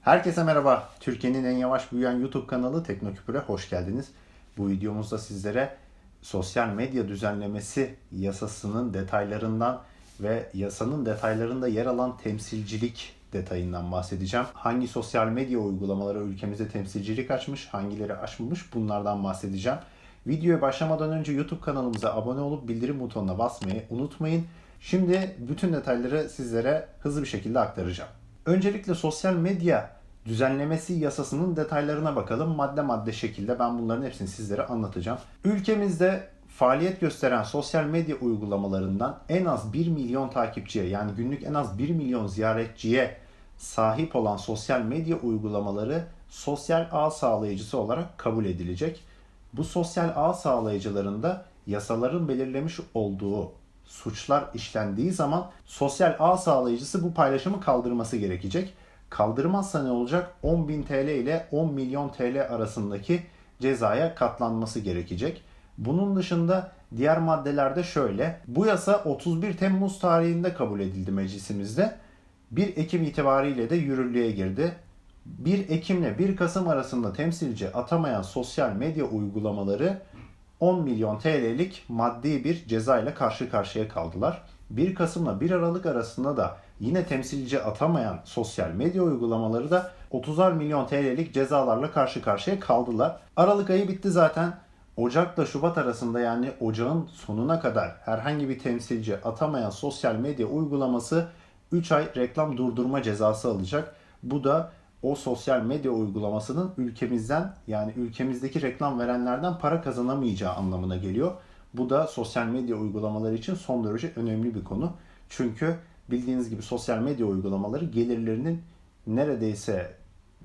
Herkese merhaba. Türkiye'nin en yavaş büyüyen YouTube kanalı Teknoküpür'e hoş geldiniz. Bu videomuzda sizlere sosyal medya düzenlemesi yasasının detaylarından ve yasanın detaylarında yer alan temsilcilik detayından bahsedeceğim. Hangi sosyal medya uygulamaları ülkemizde temsilcilik açmış, hangileri açmamış bunlardan bahsedeceğim. Videoya başlamadan önce YouTube kanalımıza abone olup bildirim butonuna basmayı unutmayın. Şimdi bütün detayları sizlere hızlı bir şekilde aktaracağım. Öncelikle sosyal medya düzenlemesi yasasının detaylarına bakalım. Madde madde şekilde ben bunların hepsini sizlere anlatacağım. Ülkemizde faaliyet gösteren sosyal medya uygulamalarından en az 1 milyon takipçiye yani günlük en az 1 milyon ziyaretçiye sahip olan sosyal medya uygulamaları sosyal ağ sağlayıcısı olarak kabul edilecek. Bu sosyal ağ sağlayıcılarında yasaların belirlemiş olduğu suçlar işlendiği zaman sosyal ağ sağlayıcısı bu paylaşımı kaldırması gerekecek. Kaldırmazsa ne olacak? 10.000 TL ile 10 milyon TL arasındaki cezaya katlanması gerekecek. Bunun dışında diğer maddelerde şöyle. Bu yasa 31 Temmuz tarihinde kabul edildi meclisimizde. 1 Ekim itibariyle de yürürlüğe girdi. 1 Ekim ile 1 Kasım arasında temsilci atamayan sosyal medya uygulamaları 10 milyon TL'lik maddi bir ceza ile karşı karşıya kaldılar. 1 Kasım'la 1 Aralık arasında da yine temsilci atamayan sosyal medya uygulamaları da 30'ar milyon TL'lik cezalarla karşı karşıya kaldılar. Aralık ayı bitti zaten. Ocak'la Şubat arasında yani ocağın sonuna kadar herhangi bir temsilci atamayan sosyal medya uygulaması 3 ay reklam durdurma cezası alacak. Bu da o sosyal medya uygulamasının ülkemizden yani ülkemizdeki reklam verenlerden para kazanamayacağı anlamına geliyor. Bu da sosyal medya uygulamaları için son derece önemli bir konu. Çünkü bildiğiniz gibi sosyal medya uygulamaları gelirlerinin neredeyse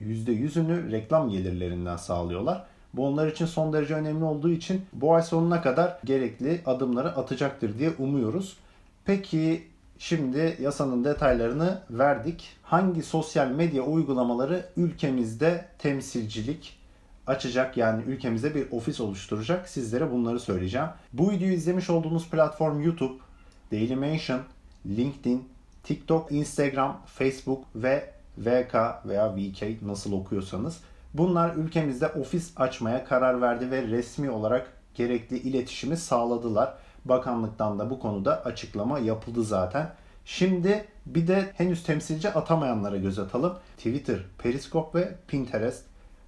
%100'ünü reklam gelirlerinden sağlıyorlar. Bu onlar için son derece önemli olduğu için bu ay sonuna kadar gerekli adımları atacaktır diye umuyoruz. Peki şimdi yasanın detaylarını verdik. Hangi sosyal medya uygulamaları ülkemizde temsilcilik açacak yani ülkemizde bir ofis oluşturacak sizlere bunları söyleyeceğim. Bu videoyu izlemiş olduğunuz platform YouTube, Dailymotion, LinkedIn, TikTok, Instagram, Facebook ve VK veya VK nasıl okuyorsanız bunlar ülkemizde ofis açmaya karar verdi ve resmi olarak gerekli iletişimi sağladılar. Bakanlıktan da bu konuda açıklama yapıldı zaten. Şimdi bir de henüz temsilci atamayanlara göz atalım. Twitter, Periscope ve Pinterest.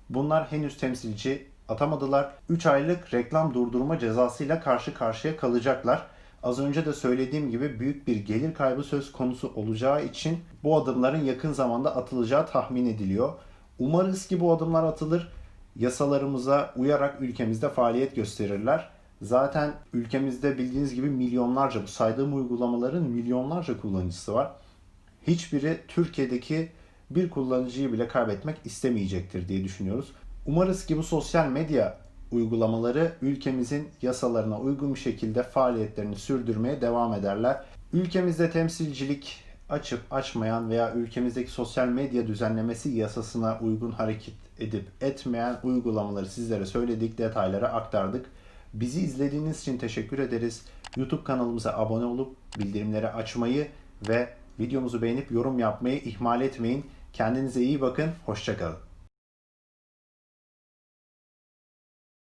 Bunlar henüz temsilci atamadılar. 3 aylık reklam durdurma cezasıyla karşı karşıya kalacaklar. Az önce de söylediğim gibi büyük bir gelir kaybı söz konusu olacağı için bu adımların yakın zamanda atılacağı tahmin ediliyor. Umarız ki bu adımlar atılır. Yasalarımıza uyarak ülkemizde faaliyet gösterirler. Zaten ülkemizde bildiğiniz gibi milyonlarca bu saydığım uygulamaların milyonlarca kullanıcısı var. Hiçbiri Türkiye'deki bir kullanıcıyı bile kaybetmek istemeyecektir diye düşünüyoruz. Umarız ki bu sosyal medya uygulamaları ülkemizin yasalarına uygun bir şekilde faaliyetlerini sürdürmeye devam ederler. Ülkemizde temsilcilik açıp açmayan veya ülkemizdeki sosyal medya düzenlemesi yasasına uygun hareket edip etmeyen uygulamaları sizlere söyledik, detaylara aktardık. Bizi izlediğiniz için teşekkür ederiz. YouTube kanalımıza abone olup bildirimleri açmayı ve videomuzu beğenip yorum yapmayı ihmal etmeyin. Kendinize iyi bakın. Hoşçakalın.